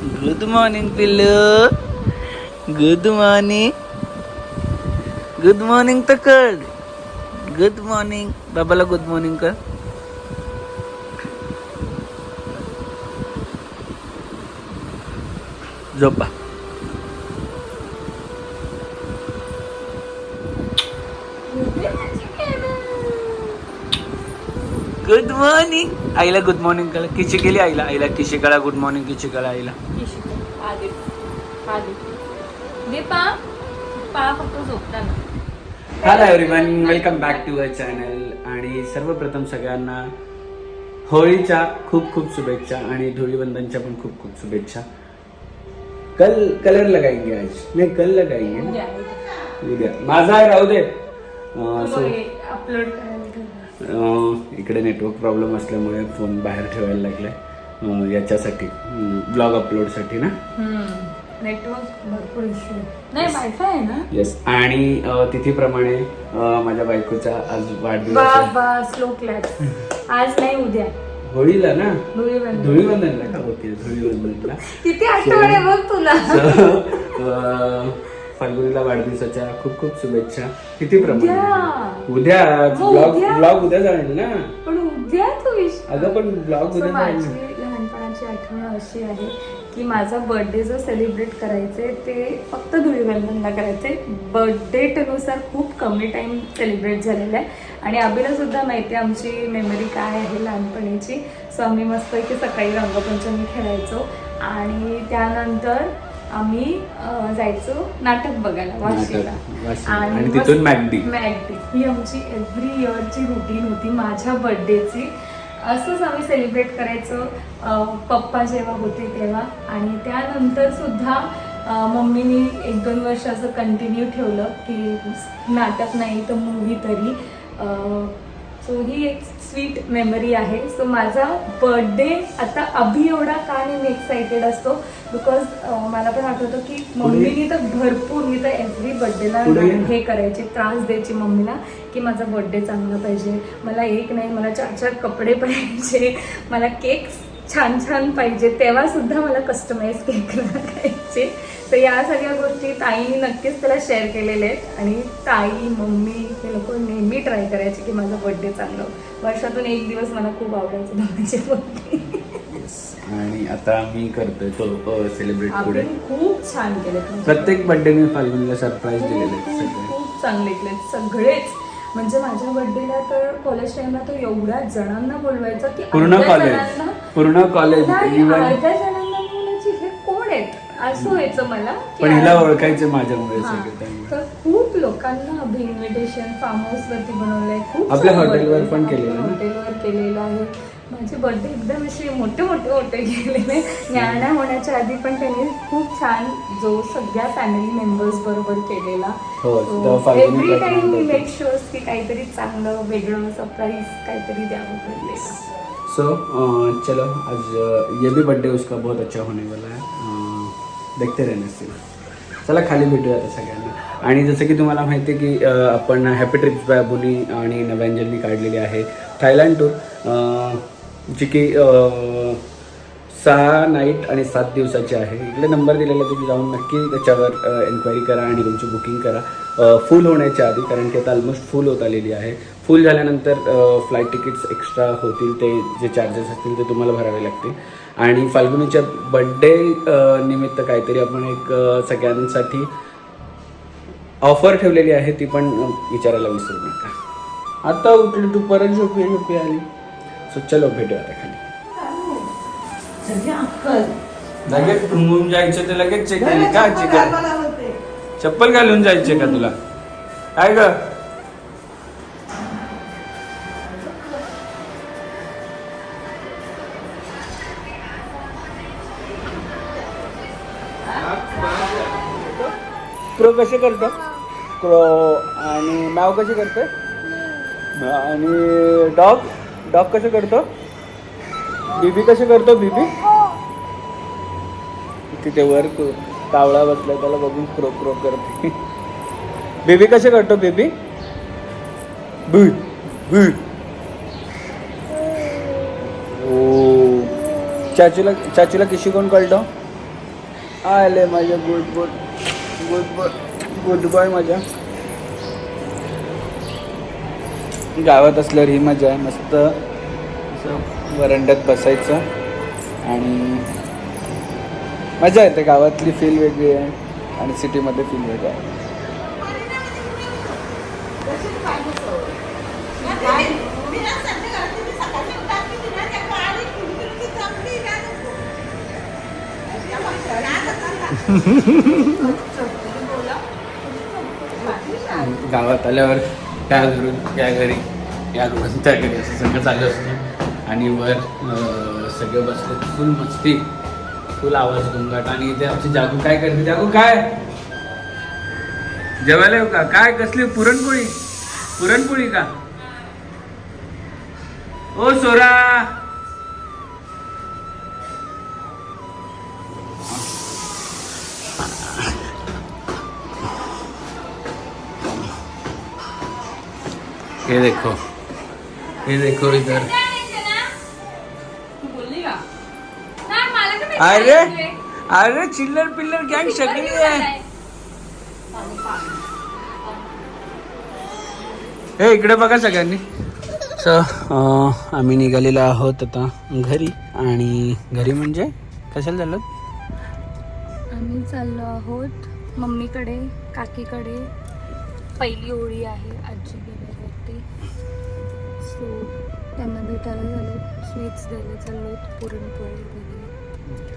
Good morning पिल्लू good morning good morning तर कर गुड मॉर्निंग बाबाला गुड मॉर्निंग कर गुड मॉर्निंग आईला गुड मॉर्निंग करा. किशी केली आईला? आईला किशी करा? गुड मॉर्निंग किशी करा आईला? Hello everyone welcome back to our channel आणि सर्वप्रथम सगळ्यांना होळीच्या खूप खूप शुभेच्छा आणि धुळीवंदनच्या पण खूप खूप शुभेच्छा. कल कलर लगाएंगे आज. नाही कल लगाएंगे. ना? उद्या. माझा आहे राहू दे. अपलोड इकडे नेटवर्क प्रॉब्लेम असल्यामुळे फोन बाहेर ठेवायला लागलाय. याच्यासाठी ब्लॉग अपलोडसाठी ना? नेटवर्क भरपूर इश्यू नाही वायफाय आहे ना? येस आणि तिथीप्रमाणे माझ्या बायकोचा आज वाढदिवस स्लो क्लॅप आज नाही उद्या. होळीला ना? धुळीवंदन. धुळीवंदनला का होते धुळीवंदनला? किती आठवण आहे बघ तुला. फाल्गुनीला वाढदिवसाच्या खूप खूप शुभेच्छा. किती प्रमाणे. उद्या. हो, ब्लॉग उद्या. ब्लॉग उद्या जाईल ना? पण उद्या तू अगं पण ब्लॉग उद्या माझी लहानपणाची आठवण अशी आहे की माझा बर्थडे जो सेलिब्रेट करायचे ते फक्त धुळीवंदनला करायचे. बर्थडे नुसार खूप कमी टाइम सेलिब्रेट झालेला आहे. आणि अभिला सुद्धा माहिती आहे आमची मेमरी काय आहे लहानपणीची. सो आम्ही मस्त की सकाळी रंगपंचमी खेळायचो. आणि त्यानंतर आम्ही जायचो नाटक बघायला वाशीला वाशी. आणि तिथून मॅगडी. मॅगडी. ही आमची एव्हरी इयरची रुटीन होती माझ्या बर्थडेची असंच आम्ही सेलिब्रेट करायचो. पप्पा जेव्हा होते तेव्हा. आणि त्यानंतर सुद्धा मम्मीनी एक दोन वर्ष असं कंटिन्यू ठेवलं की नाटक नाही तर मूवी तरी. सो ही एक स्वीट मेमरी आहे. सो माझा बर्थडे आता अभि एवढा का नाही मी एक्साइटेड असतो? बिकॉज मला पण आठवतं की मम्मीनी तर भरपूर मी तर एव्हरी बर्थडेला. हे करायची त्रास द्यायची मम्मीला की माझा बर्थडे चांगला पाहिजे. मला एक नाही मला चार चार कपडे पाहिजे. मला केक छान छान पाहिजे. तेव्हा सुद्धा मला कस्टमाइज केक लागायचे. तर या सगळ्या गोष्टी ताईने नक्कीच त्याला शेअर केलेल्या आहेत. आणि ताई मम्मी हे लोक नेहमी ट्राय करायचे की माझा बर्थडे चांगला हो. वर्षातून एक दिवस मला खूप आवडायचं दोघांचे बर्थडे आणि आता मी करतोय तो सेलिब्रेट पुढे. खूप छान केले प्रत्येक बर्थडे मी फाल्गुनीला सरप्राईज दिलेले खूप चांगले केले सगळेच. म्हणजे माझ्या बर्थडेला तर कॉलेज टाइमला तो एवढ्या जणांना बोलवायचा की पूर्ण कॉलेज पूर्ण कॉलेज नाही, इव्हन अर्ध्या जणांना बोलायची हे कोण आहेत? असं व्हायचं मला की पण हिला ओळखायचे माझ्यामुळे हा. सगळे त्यामुळे. तर खूप लोकांना अभि इन्व्हिटेशन फार्म हाऊस वरती बनवलंय. खूप आपल्या सारं हॉटेलवर birthday पण केलेलं ना? हॉटेलवर केलेलं आहे. माझे बर्थडे एकदम असे मोठे मोठे मोठे केलेले ज्ञाना होण्याच्या आधी पण त्यांनी खूप छान जो सगळ्या फॅमिली मेंबर्स बरोबर केलेला. हो, एव्हरी टाइम मी होती. मेक शुअर की काहीतरी चांगलं वेगळं सरप्राईज काहीतरी द्यावं पडलेलं सो चलो आज ये भी बर्थडे उसका बहुत अच्छा होने वाला है। देखते रहने से। चला खाली भेटूया आता सगळ्यांना। आणि जसं की तुम्हाला माहिती आहे की आपण हॅपी ट्रिप्स बाबुनी आणि नव्यांजलनी काढलेली आहे थायलंड टूर जी की सहा नाईट आणि सात दिवसाची आहे. इकडे नंबर दिलेला तुम्ही जाऊन नक्की त्याच्यावर एन्क्वायरी करा आणि तुमची बुकिंग करा. फुल होण्याच्या आधी कारण की आता ऑलमोस्ट फुल होत आलेली आहे. फुल झाल्यानंतर फ्लाईट तिकीट्स एक्स्ट्रा होतील ते जे चार्जेस असतील ते तुम्हाला भरावे लागतील. आणि फाल्गुनीच्या बड्डे निमित्त काहीतरी आपण एक सगळ्यांसाठी ऑफर ठेवलेली आहे ती पण विचारायला विसरू नका. आता उठली तू परत झोपी झोपी आली. सो चलो भेटूया आता खाली. लगेच टुंगून जायचं ते लगेच चेक केली. का चेक चप्पल घालून जायचे का तुला? काय ग. क्रो कसे करतो? क्रो आणि नाव कसे करते आणि डॉग डॉग कसे करतो? बीबी कसे करतो? बीबी तिथे वर कावळा बसला त्याला बघून क्रो क्रो करते. बेबी कसे करतो बेबी? बुड बुड ओ. चाचूला चाचूला किशी कोण कळतो आले माझ्या good good good boy good boy माझ्या. गावात असल्यावर ही मजा आहे मस्त असं वरंड्यात बसायचं आणि मजा येते गावातली फील वेगळी आहे आणि सिटीमध्ये फील वेगळं आहे. गावात आल्यावर त्या घरून त्या घरी या घरून त्या घरी असं सगळं चालू असतं. आणि वर सगळं सगळे बसले फुल मस्ती. फुल आवाज गुंगाट आणि इथे आमची जागू काय करते? जागू काय? जेवायला येऊ का? काय? कसली? पुरणपोळी? पुरणपोळी का? ओ सोरा! ये देखो. ये देखो इधर. अरे? अरे चिल्लर पिल्लर गँग सगळी आहे हे। इकडे बघा सगळ्यांनी. सो आम्ही निघालेलो आहोत आता घरी. आणि घरी म्हणजे कशाला झालं आम्ही चाललो आहोत मम्मीकडे काकीकडे. पहिली ओळी आहे आजी गेल्यावरती. सो त्यांना भेटायला झालो. स्वीट्स द्यायला चाललो पुरणपोळी वगैरे.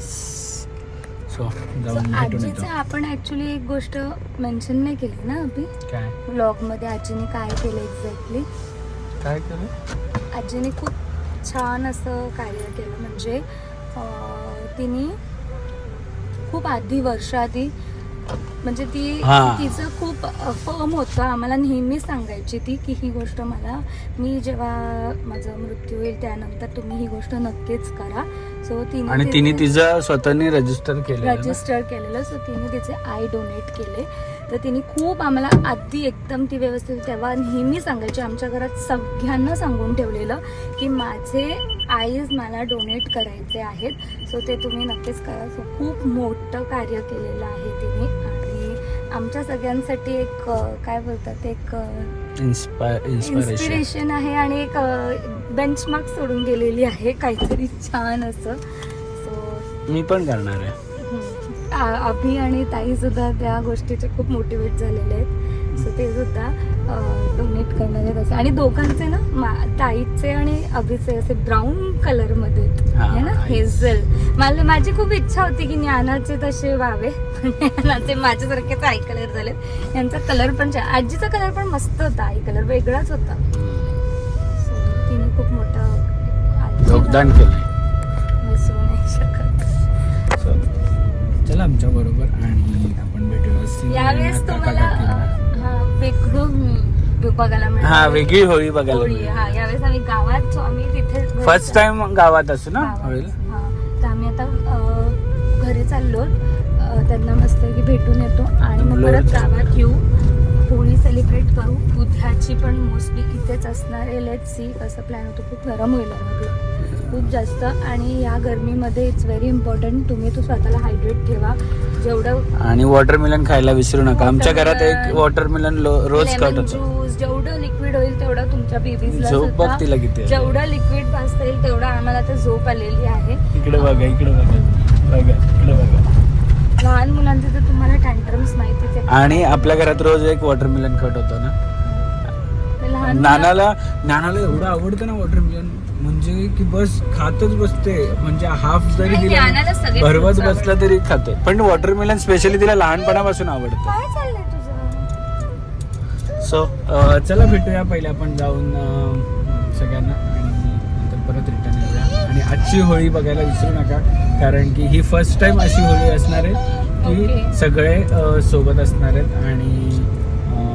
सो So, जाऊन भेटून आजीचं आपण ऍक्च्युली एक गोष्ट मेन्शन नाही केली ना अभि काय? ब्लॉगमध्ये आजीने काय केलं एक्झॅक्टली काय केलं? आजीने खूप छान असं कार्य केलं. म्हणजे अं, तिने खूप आधी वर्ष आधी म्हणजे ती हा. तिचं खूप फर्म होतं. आम्हाला नेहमी सांगायची ती की ही गोष्ट मला मी जेव्हा माझा मृत्यू होईल त्यानंतर तुम्ही ही गोष्ट नक्कीच करा. सो तिने आणि तिने तिचं स्वतःने रजिस्टर केलं रजिस्टर केलेलं सो तिने तिचे आय डोनेट केले. तर तिने खूप आम्हाला आधी एकदम ती व्यवस्थित तेव्हा नेहमी सांगायची आमच्या घरात सगळ्यांना सांगून ठेवलेलं की माझे आईज मला डोनेट करायचे आहेत. सो ते तुम्ही नक्कीच करा. सो खूप मोठं कार्य केलेलं आहे तिने. आणि आमच्या सगळ्यांसाठी एक काय बोलतात एक इन्स्पायर इन्स्पिरेशन इन्स्पिरेशन आहे आणि एक बेंचमार्क सोडून गेलेली आहे. काहीतरी छान असं. सो मी पण करणार आहे. अभि आणि ताई सुद्धा त्या गोष्टीचे खूप मोटिवेट झालेले आहेत. सो ते सुद्धा डोनेट करणार आहेत असं. आणि दोघांचे ना मा- ताईचे आणि अभिचे असे ब्राऊन कलरमध्ये आहेत. हा, है ना. हेझल मला माझी खूप इच्छा होती की ज्ञानाचे तसे व्हावे. ज्ञानाचे माझ्यासारखेच आई कलर झालेत. यांचा कलर पण आजीचा कलर पण मस्त होता आई कलर वेगळाच होता. विसरू नाही शकत. So, चला आमच्या बरोबर आणि आपण भेटूया यावेळेस तुम्हाला. हा वेगळं बघायला मिळालं हा वेगळी होळी बघायला होळी हा यावेळेस आम्ही गावात आम्ही तिथे फर्स्ट टाइम गावात असू ना गावात. होळीला? हा. तर आम्ही आता अं, घरी चाललो अं, त्यांना मस्त की भेटून येतो आणि मग. परत गावात येऊ. होळी सेलिब्रेट करू. उद्याची पण मोस्टली इथेच असणार. आहे लेट सी कसं प्लॅन होतो. खूप गरम होईल. अगं. खूप जास्त आणि या गरमीमध्ये इट्स व्हेरी इम्पॉर्टंट तुम्ही तो स्वतःला हायड्रेट ठेवा. जेवढं आणि वॉटरमेलन खायला विसरू नका. आमच्या घरात एक वॉटरमेलन रोज कट होतो. जेवढं लिक्विड होईल तेवढं तुमच्या बेबीजला झोप बघ सुद्धा तिला किती आहे. जेवढं लिक्विड पाजता येईल तेवढं आम्हाला तर झोप आलेली आहे. इकडे बघा इकडे बघा. बघा इकडे बघा. लहान मुलांचे तर तुम्हाला टँट्रम्स माहितीच आहे. आणि आपल्या घरात रोज एक वॉटरमेलन कट होतो ना? नानाला नानाला एवढं आवडतं ना वॉटरमेलन म्हणजे की बस खातच बसते. म्हणजे हाफ जरी आणि दिला सगळे भरवत fruits बसला तरी खाते. पण वॉटरमेलन स्पेशली तिला लहानपणापासून आवडतं. काय चाललंय तुझं? सो चला भेटूया पहिले आपण जाऊन अं, सगळ्यांना आणि नंतर परत रिटर्न येऊया. आणि आजची होळी बघायला विसरू नका कारण की ही फर्स्ट टाइम अशी होळी असणार आहे की Okay. सगळे अ, सोबत असणार आहेत आणि अ,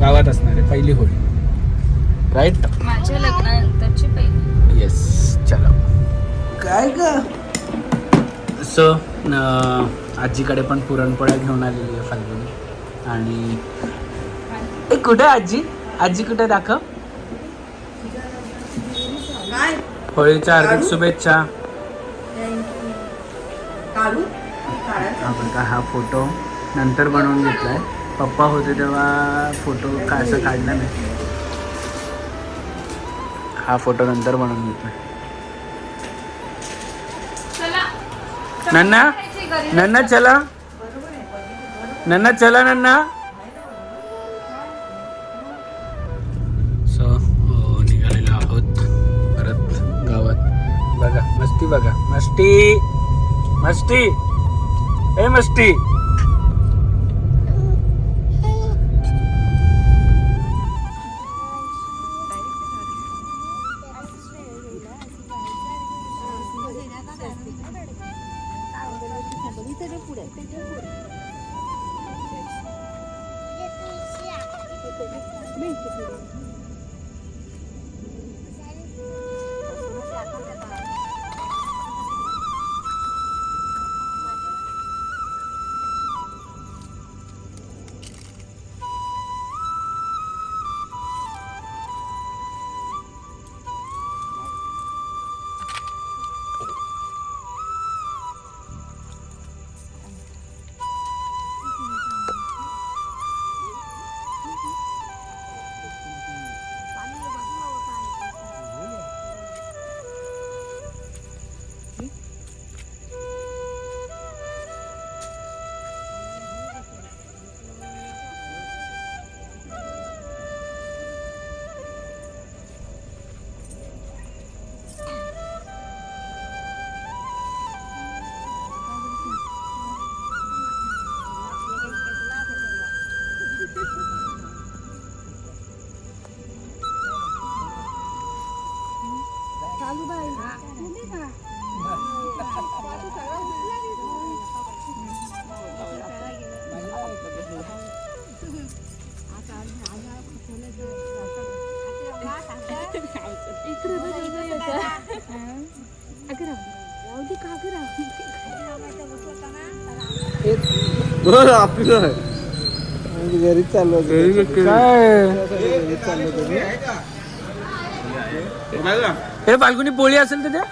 गावात असणार आहे पहिली होळी. राईट माझ्या लग्नानंतरची पहिली. येस चलो. काय ग? सो आजीकडे पण पुरणपोळ्या घेऊन आलेली आहे फाल्गुनी. आणि ए कुठे आहे आजी? आजी कुठे दाखव. होळीच्या हार्दिक शुभेच्छा. आपण का हा फोटो नंतर बनवून घेतलाय. पप्पा होते तेव्हा फोटो का असं काढला नाही. हा फोटो नंतर बनवून चला. नन्ना नन्ना चला. नन्ना चला नन्ना. सो निघालेलो आहोत परत गावात. बघा मस्ती बघा. मस्ती. मस्ती. ए मस्ती. आपलं घरी चाललो हे बालकुनी पोळी असेल तर त्या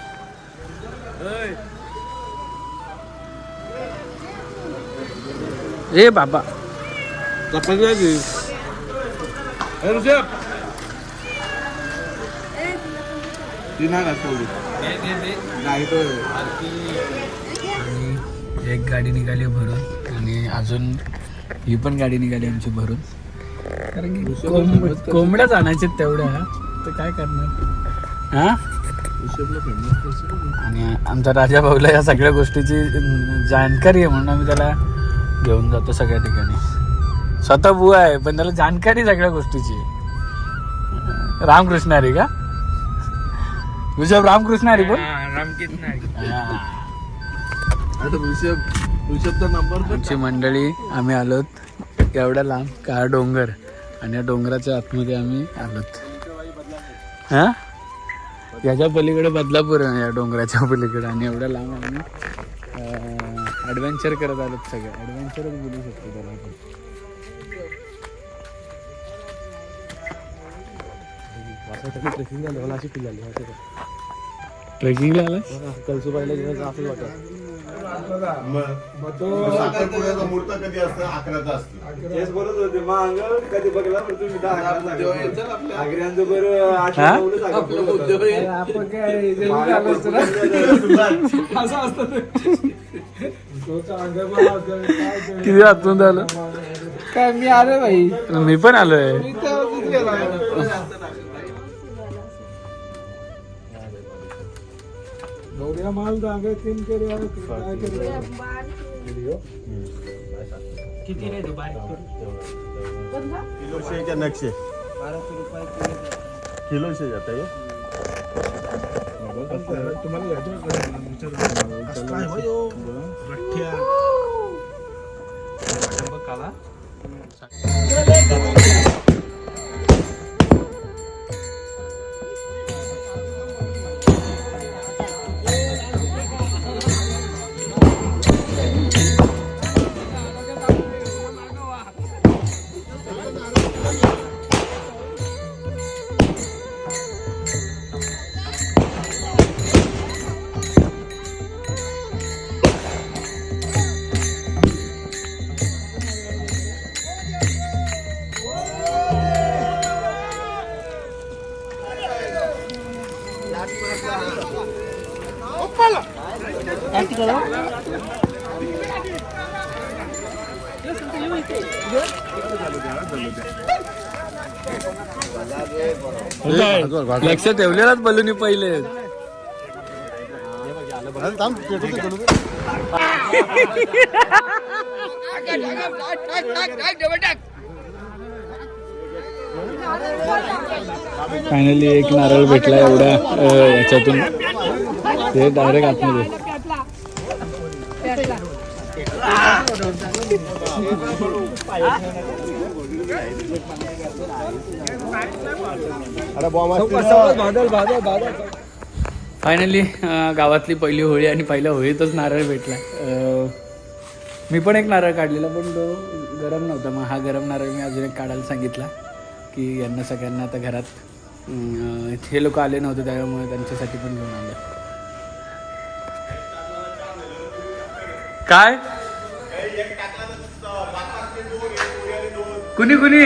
ए बाबा. आणि एक गाडी निघाली भरून आणि अजून ही पण गाडी निघाली आमची भरून. कारण की कोंब- कोंबड्याच आणायचे तेवढ्या. तर काय करणार? हा? आणि आमचा राजा भाऊला या सगळ्या गोष्टीची जाणकारी आहे म्हणून आम्ही त्याला घेऊन जातो सगळ्या ठिकाणी. स्वतः बुवा आहे पण त्याला जाणकारी सगळ्या गोष्टीची आहे. रामकृष्ण हरी का? ऋषभ रामकृष्ण हरी बोल हा. आता ऋषभ ऋषभचा नंबर आमची मंडळी आम्ही आलोत. एवढ्या लांब का डोंगर. आणि या डोंगराच्या आतमध्ये आम्ही आलोत. हा? याच्या पलीकडे बदलापूर आहे या डोंगराच्या पलीकडे. आणि एवढ्या लांब आम्ही ॲडव्हेंचर करत आलोत सगळे. ॲडव्हेंचरच बोलू शकतो त्याला ट्रेकिंगला आला साखरपुड्याचा मुहूर्त कधी असतं? अकराचा असतो. तेच बोलत होते मग अंग कधी बघला पण तुम्ही दहा अकरा आग्र्यांचं बरं आठ हा? नऊला किती आतून आलं काय मी आलो भाई मी पण आलोय. जागा तीन करे काय करे किलो शे क्या नक्षे किलो शे जाता है तुम्हाला घ्यायचं विचार लक्ष ठेवलेलाच बलूनी पहिले. फायनली एक नारळ भेटला एवढ्या याच्यातून. ते डायरेक्ट आतमध्ये. फायनली गावातली पहिली होळी आणि पहिल्या होळीतच नारळ भेटला. मी पण एक नारळ काढलेला पण तो गरम नव्हता. मग हा गरम नारळ मी अजून एक काढायला सांगितला की यांना सगळ्यांना आता घरात हे लोक आले नव्हते त्यामुळे त्यांच्यासाठी पण घेऊन आले. काय? कुणी कुणी?